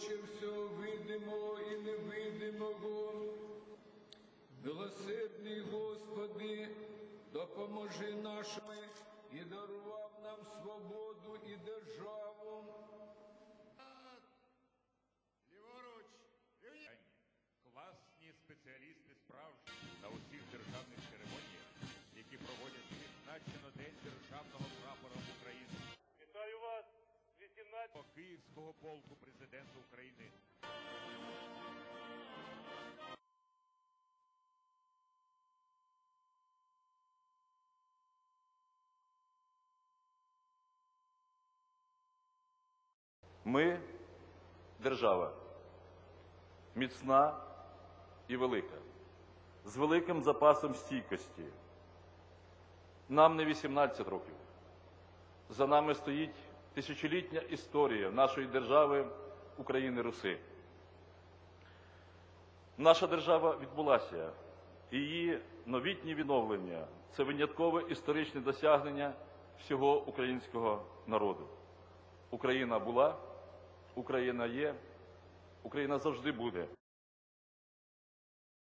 Отче всього видимого і невидимого, Милосердний Господи, допоможи нашими і дарував нам свободу і державу. Ліворуч. Класні спеціалісти справжні Київського полку президента України. Ми держава міцна і велика, з великим запасом стійкості. Нам не 18 років. За нами стоїть тисячолітня історія нашої держави України Руси. Наша держава відбулася, і її новітнє відновлення це виняткове історичне досягнення всього українського народу. Україна була, Україна є, Україна завжди буде.